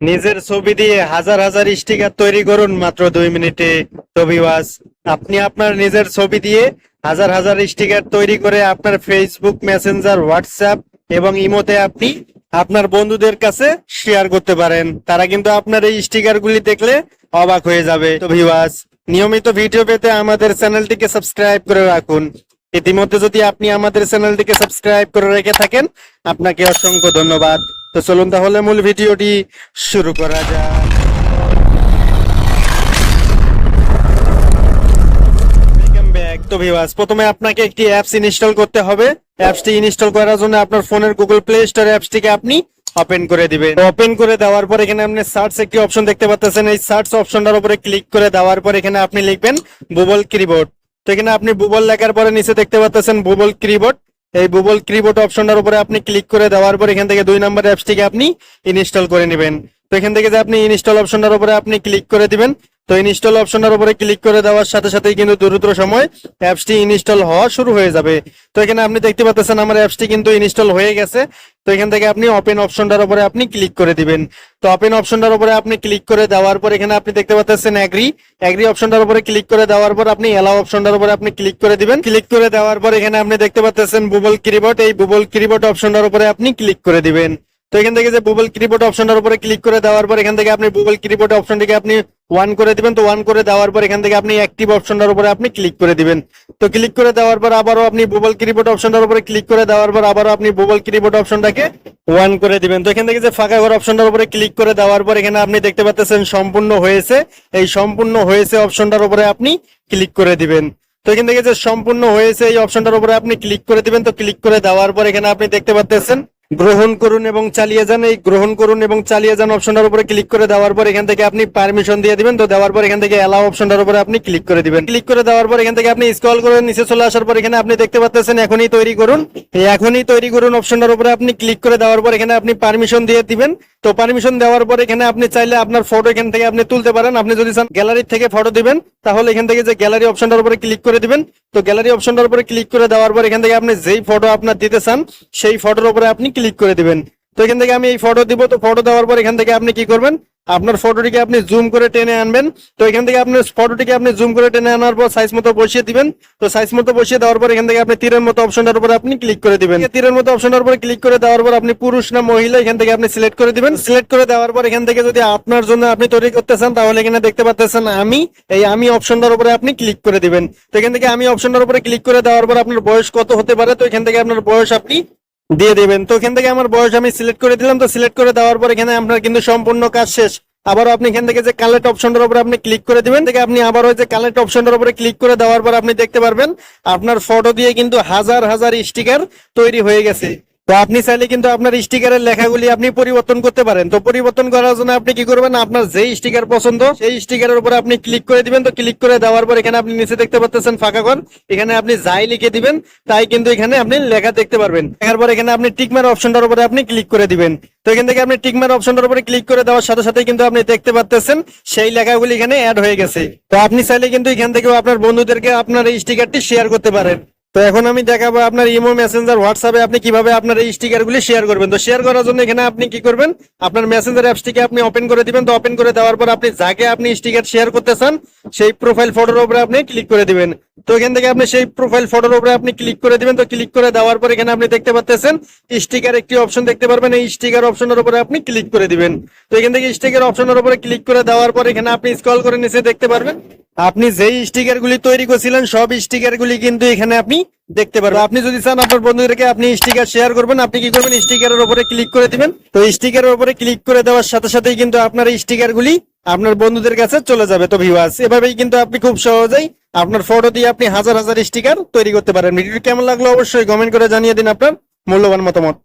নিজের ছবি দিয়ে হাজার হাজার স্টিকার তৈরি করুন মাত্র দুই মিনিটে। ভিউয়ার্স আপনি আপনার নিজের ছবি দিয়ে হাজার হাজার স্টিকার তৈরি করে আপনার ফেসবুক মেসেঞ্জার হোয়াটসঅ্যাপ এবং ইমোতে আপনি আপনার বন্ধুদের কাছে শেয়ার করতে পারেন। তারা কিন্তু আপনার এই স্টিকার গুলি দেখলে অবাক হয়ে যাবে। তো ভিউয়ার্স নিয়মিত ভিডিও পেতে আমাদের চ্যানেলটিকে সাবস্ক্রাইব করে রাখুন। ইতিমধ্যে যদি আপনি আমাদের চ্যানেলটিকে সাবস্ক্রাইব করে রেখে থাকেন, আপনাকে অসংখ্য ধন্যবাদ। তো চলুন তাহলে মূল ভিডিওটি শুরু করা back. তো ভিউয়ার্স প্রথমে আপনাকে একটি অ্যাপস ইনস্টল করতে হবে। অ্যাপসটি ইনস্টল করার জন্য আপনার ফোনের গুগল প্লে স্টোর অ্যাপসটিকে আপনি ওপেন করে দিবেন। ওপেন করে দেওয়ার পর এখানে আপনি সার্চ একটি অপশন দেখতে পাচ্ছেন এই সার্চ অপশনটার উপরে ক্লিক করে দেওয়ার পর এখানে আপনি লিখবেন বুবল কিবোর্ড তো এখানে আপনি বুবল লেখার পরে নিচে দেখতে পাচ্ছেন বুবল কিবোর্ড এই গুগল কিবোর্ড অপশনটার উপরে আপনি ক্লিক করে দেওয়ার পর এখান থেকে দুই নম্বর অ্যাপসটিকে আপনি ইনস্টল করে নেবেন। তো এখান থেকে যে আপনি ইনস্টল অপশনটার উপরে আপনি ক্লিক করে দিবেন তো ইনস্টল অপশনটার উপরে ক্লিক করে দেওয়ার সাথে সাথেই কিন্তু দ্রুত সময় অ্যাপসটি ইনস্টল হওয়া শুরু হয়ে যাবে। তো এখানে আপনি দেখতে পাচ্ছেন আমার অ্যাপসটি কিন্তু ইনস্টল হয়ে গেছে। তো এখান থেকে আপনি ওপেন অপশনটার উপরে আপনি ক্লিক করে দিবেন। তো ওপেন অপশনটার উপরে আপনি ক্লিক করে দেওয়ার পর এখানে আপনি দেখতে পাচ্ছেন অ্যাগ্রি অ্যাগ্রি অপশনটার উপরে ক্লিক করে দেওয়ার পর আপনি এলাও অপশনটার উপরে আপনি ক্লিক করে দিবেন। ক্লিক করে দেওয়ার পর এখানে আপনি দেখতে পাচ্ছেন বুবল কিবোর্ড এই বুবল কিবোর্ড অপশনটার উপরে আপনি ক্লিক করে দিবেন। তো এখান থেকে যে বুবল কিবোর্ড অপশনটার উপরে ক্লিক করে দেওয়ার পর এখান থেকে আপনি বুবল কিবোর্ড অপশনটিকে আপনি ওয়ান করে দিবেন। তো ওয়ান করে দেওয়ার পর এখান থেকে আপনি অ্যাক্টিভ অপশনটার উপরে আপনি ক্লিক করে দিবেন। তো ক্লিক করে দেওয়ার পর আবারও আপনি বুবল কিবোর্ড অপশনটার উপরে ক্লিক করে দেওয়ার পর আবারও আপনি বুবল কিবোর্ড অপশনটাকে ওয়ান করে দিবেন। তো এখান থেকে যে ফাঁকা ঘর অপশনটার উপরে ক্লিক করে দেওয়ার পর এখানে আপনি দেখতে পাচ্ছেন সম্পূর্ণ হয়েছে। এই সম্পূর্ণ হয়েছে অপশনটার উপরে আপনি ক্লিক করে দিবেন। তো এখান থেকে যে সম্পূর্ণ হয়েছে এই অপশনটার উপরে আপনি ক্লিক করে দিবেন। তো ক্লিক করে দেওয়ার পর এখানে আপনি দেখতে পাচ্ছেন গ্রহণ করুন এবং চালিয়ে যান। এই গ্রহণ করুন এবং চালিয়ে যান অপশনটার উপরে ক্লিক করে দেওয়ার পর এখান থেকে আপনি পারমিশন দিয়ে দিবেন। তো দেওয়ার পর এখান থেকে অ্যালাউ অপশনটার উপরে আপনি ক্লিক করে দিবেন। ক্লিক করে দেওয়ার পর এখান থেকে আপনি স্ক্রল করে নিচে চলে আসার পর এখানে আপনি দেখতে পাচ্ছেন এখনই তৈরি করুন। এখনই তৈরি করুন অপশনটার উপরে আপনি ক্লিক করে দেওয়ার পর এখানে আপনি পারমিশন দিয়ে দিবেন। তো পারমিশন দেওয়ার পর এখানে আপনি চাইলে আপনার ফটো এখান থেকে আপনি তুলতে পারেন। আপনি যদি চান গ্যালারি থেকে ফটো দিবেন, তাহলে এখান থেকে যে গ্যালারি অপশনটার উপরে ক্লিক করে দিবেন, তো গ্যালারি অপশনটার উপরে ক্লিক করে দেওয়ার পর এখান থেকে আপনি যেই ফটো আপনার দিতে চান, সেই ফটোর উপরে আপনি ক্লিক করে দিবেন। তো এখান থেকে আমি এই ফটো দিব। তো ফটো দেওয়ার পর এখান থেকে আপনি কি করবেন? আপনার ফটোটিকে আপনি জুম করে টেনে আনবেন। তো এখান থেকে আপনি ফটোটিকে আপনি জুম করে টেনে আনার পর সাইজ মতো বসিয়ে দিবেন। তো সাইজ মতো বসিয়ে দেওয়ার পর এখান থেকে আপনি তীরের মতো অপশনটার উপরে আপনি ক্লিক করে দিবেন। তীরের মতো অপশনটার উপরে ক্লিক করে দেওয়ার পর আপনি পুরুষ না মহিলা, এখান থেকে আপনি সিলেক্ট করে দিবেন। সিলেক্ট করে দেওয়ার পর এখান থেকে যদি আপনার জন্য আপনি তৈরি করতে চান, তাহলে এখানে দেখতে পাচ্ছেন আমি। এই আমি অপশনটার উপরে আপনি ক্লিক করে দিবেন। তো এখান থেকে আমি অপশনটার উপরে ক্লিক করে দেওয়ার পর আপনার বয়স কত হতে পারে? তো এখান থেকে আপনার বয়স আপনি দিয়ে দেবেন। তো এখান থেকে আমার বয়স আমি সিলেক্ট করে দিলাম। তো সিলেক্ট করে দেওয়ার পর এখানে আপনার কিন্তু সম্পূর্ণ কাজ শেষ। আবারও আপনি এখান থেকে যে কালেক্ট অপশনটার উপরে আপনি ক্লিক করে দিবেন থেকে আপনি আবার ওই যে কালেক্ট অপশনটার উপরে ক্লিক করে দেওয়ার পর আপনি দেখতে পারবেন, আপনার ফটো দিয়ে কিন্তু হাজার হাজার স্টিকার তৈরি হয়ে গেছে। তো আপনি চাইলে কিন্তু আপনার স্টিকারের লেখাগুলি আপনি পরিবর্তন করতে পারেন। তো পরিবর্তন করার জন্য আপনি কি করবেন? আপনার যেই স্টিকার পছন্দ, সেই স্টিকারের উপর আপনি ক্লিক করে দিবেন। তো ক্লিক করে দেওয়ার পর এখানে আপনি নিচে দেখতে পাচ্ছেন ফাঁকা ঘর। এখানে আপনি যাই লিখে দিবেন, তাই কিন্তু এখানে আপনি লেখা দেখতে পারবেন। দেখার পর এখানে আপনি টিকমার অপশনটার উপরে আপনি ক্লিক করে দিবেন। তো এখান থেকে আপনি টিকমার অপশনটার উপরে ক্লিক করে দেওয়ার সাথে সাথে কিন্তু আপনি দেখতে পাচ্ছেন সেই লেখাগুলি এখানে অ্যাড হয়ে গেছে। তো আপনি চাইলে কিন্তু এখান থেকেও আপনার বন্ধুদেরকে আপনার এই স্টিকারটি শেয়ার করতে পারেন। তো এখন আমি দেখাবো আপনার ইমো মেসেঞ্জার হোয়াটসঅ্যাপে আপনি কীভাবে আপনার এই স্টিকার গুলি শেয়ার করবেন। তো শেয়ার করার জন্য এখানে আপনি কি করবেন? আপনার মেসেঞ্জার অ্যাপসটিকে আপনি ওপেন করে দিবেন। তো ওপেন করে দেওয়ার পর আপনি যাকে আপনি স্টিকার শেয়ার করতে চান, সেই প্রোফাইল ফটোর উপরে আপনি ক্লিক করে দিবেন। তো এখান থেকে আপনি সেই প্রোফাইল ফটোর উপরে আপনি ক্লিক করে দিবেন। তো ক্লিক করে দেওয়ার পর এখানে আপনি দেখতে পাচ্ছেন স্টিকার একটি অপশন দেখতে পারবেন। এই স্টিকার অপশনের উপরে আপনি ক্লিক করে দিবেন। তো এখান থেকে স্টিকার অপশনের উপরে ক্লিক করে দেওয়ার পর এখানে আপনি স্ক্রল করে নিচে দেখতে পারবেন। আপনি যেই স্টিকার গুলি তৈরি করেছিলেন, সব স্টিকার গুলি কিন্তু এখানে আপনি দেখতে পারবেন। আপনি যদি চান আপনার বন্ধুদেরকে আপনি স্টিকার শেয়ার করবেন, আপনি কি করবেন? স্টিকারের উপরে ক্লিক করে দিবেন। তো স্টিকারের উপরে ক্লিক করে দেওয়ার সাথে সাথেই কিন্তু আপনার স্টিকার গুলি আপনার বন্ধুদের কাছে চলে যাবে। তো ভিউয়ার্স এভাবেই কিন্তু আপনি খুব সহজেই আপনার ফটো দিয়ে আপনি হাজার হাজার স্টিকার তৈরি করতে পারেন। ভিডিওটি কেমন লাগল অবশ্যই কমেন্ট করে জানিয়ে দিন আপনার মূল্যবান মতামত।